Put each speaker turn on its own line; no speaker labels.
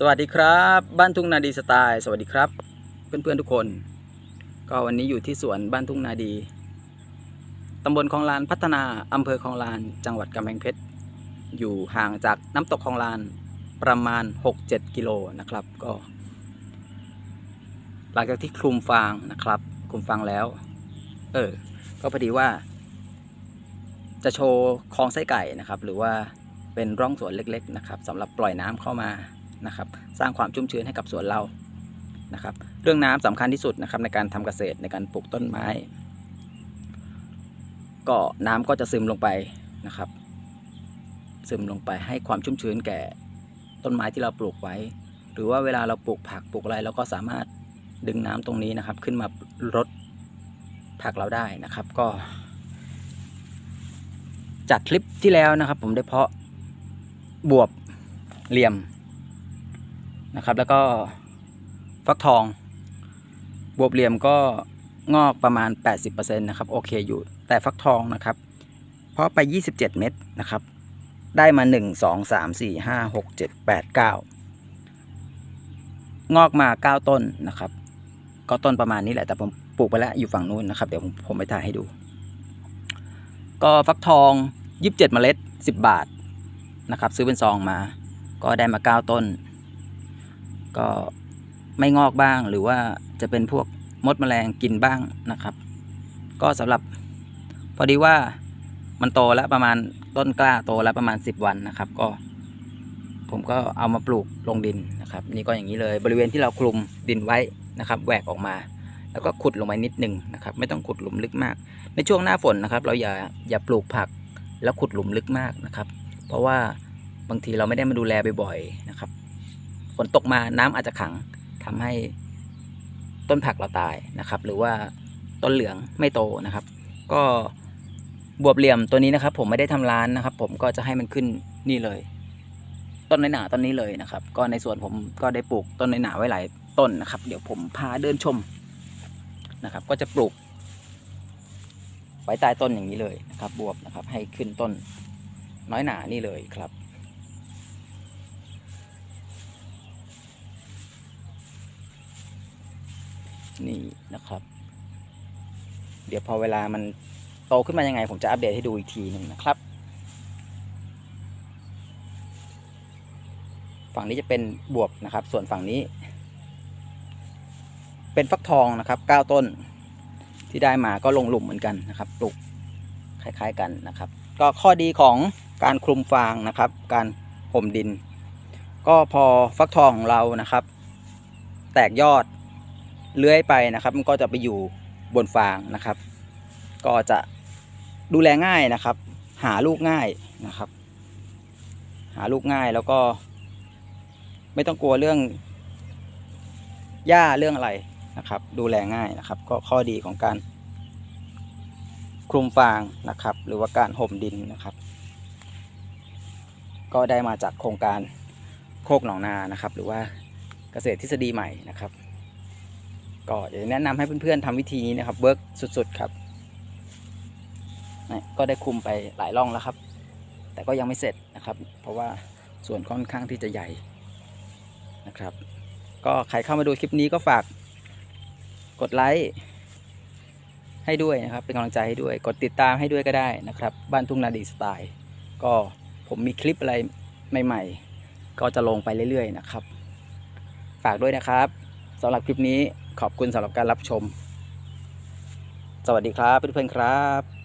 สวัสดีครับ บ้านทุ่งนาดีสไตล์ สวัสดีครับ เพื่อนๆทุกคน ก็วันนี้อยู่ที่สวนบ้านทุ่งนาดีตำบลคลองลานพัฒนาอำเภอคลองลาน จังหวัดกำแพงเพชรอยู่ห่างจากน้ำตกคลองลานประมาณ 6-7 กิโลนะครับก็ หลังจากที่คลุมฟางนะครับคลุมฟางแล้ว เออ ก็พอดีว่า จะโชว์คลองไส้ไก่นะครับ หรือว่าเป็นร่องสวนเล็ก ๆ นะครับสำหรับปล่อยน้ำเข้ามา นะครับ สร้างความชุ่มชื้นให้กับสวนเรานะครับ เรื่องน้ำสำคัญที่สุดนะครับในการทำเกษตรในการปลูกต้นไม้ ก็น้ำก็จะซึมลงไปนะครับ ซึมลงไปให้ความชุ่มชื้นแก่ต้นไม้ที่เราปลูกไว้ หรือว่าเวลาเราปลูกผักปลูกอะไรเราก็สามารถดึงน้ำตรงนี้นะครับ ขึ้นมารดผักเราได้นะครับก็ จากคลิปที่แล้วนะครับ ผมได้เพาะบวบเหลี่ยม นะครับ แล้วก็ฟักทองบวบเหลี่ยมก็งอกประมาณ 80%นะครับ โอเคอยู่ แต่ฟักทองนะครับ เพาะไป 27 เม็ดนะครับ ได้มา 1 2 3 4 5 6 7 8 9 งอกมา 9 ต้นนะครับ ก็ต้นประมาณนี้แหละ แต่ผมปลูกไปแล้วอยู่ฝั่งนู้นนะครับ เดี๋ยวผมผมไปถ่ายให้ดู ก็ฟักทอง 27 เมล็ด 10 บาทนะครับ ซื้อเป็นซองมา ก็ได้มา 9 ต้น ก็ไม่งอกบ้าง หรือว่าจะเป็นพวกมดแมลงกินบ้างนะครับ ก็สำหรับพอดีว่ามันโตแล้วประมาณต้นกล้าโตแล้วประมาณ 10 วันนะครับ ก็ ผมก็เอามาปลูกลงดินนะครับ นี่ก็อย่างนี้เลยบริเวณที่เราคลุมดินไว้นะครับแหวกออกมา แล้วก็ขุดลงไปนิดหนึ่งนะครับ ไม่ต้องขุดหลุมลึกมาก ในช่วงหน้าฝนนะครับ เราอย่าอย่าปลูกผักแล้วขุดหลุมลึกมากนะครับ เพราะว่าบางทีเราไม่ได้มาดูแลบ่อยๆนะครับ ฝนตกมาน้ำอาจจะขังทำให้ต้นผักเราตายนะครับ หรือว่าต้นเหลืองไม่โตนะครับ ก็บวบเหลี่ยมตัวนี้นะครับ ผมไม่ได้ทำร้านนะครับ ผมก็จะให้มันขึ้นนี่เลย ต้นในหนาต้นนี้เลยนะครับ ก็ในสวนผมก็ได้ปลูกต้นในหนาไว้หลายต้นนะครับ เดี๋ยวผมพาเดินชมนะครับ ก็จะปลูก ไว้ใต้ต้นอย่างนี้เลยนะครับ บวบนะครับ ให้ขึ้นต้นน้อยหนานี่เลยครับ นี่นะครับ เดี๋ยวพอเวลามันโตขึ้นมายังไง ผมจะอัปเดตให้ดูอีกทีหนึ่งนะครับ ฝั่งนี้จะเป็นบวบนะครับ ส่วนฝั่งนี้ เป็นฟักทองนะครับเก้าต้นที่ได้มาก็ลงหลุมเหมือนกันนะครับปลูกคล้าย ๆกันนะครับ ก็ข้อดีของการคลุมฟางนะครับ การห่มดิน ก็พอฟักทองของเรานะครับ แตกยอด เลื้อยไปนะครับ มันก็จะไปอยู่บนฟางนะครับ ก็จะดูแลง่ายนะครับ หาลูกง่ายนะครับ หาลูกง่ายแล้วก็ ไม่ต้องกลัวเรื่องหญ้าเรื่องอะไรนะครับ ดูแลง่ายนะครับ ก็ข้อดีของการคลุมฟางนะครับ หรือว่าการห่มดินนะครับ ก็ได้มาจากโครงการโคกหนองนานะครับ หรือว่าเกษตรทฤษฎีใหม่นะครับ ก็อยากแนะนำให้เพื่อนๆทำวิธีนี้นะครับเวิร์กสุดๆครับก็ได้คุมไปหลายร่องแล้วครับ แต่ก็ยังไม่เสร็จนะครับ เพราะว่าส่วนค่อนข้างที่จะใหญ่นะครับ ก็ใครเข้ามาดูคลิปนี้ก็ฝากกดไลค์ให้ด้วยนะครับ เป็นกำลังใจให้ด้วย กดติดตามให้ด้วยก็ได้นะครับ บ้านทุ่งนาดีสไตล์ ก็ผมมีคลิปอะไรใหม่ๆ ก็จะลงไปเรื่อยๆนะครับ ฝากด้วยนะครับสำหรับคลิปนี้ ขอบคุณสำหรับการรับชม สวัสดีครับเพื่อนๆครับ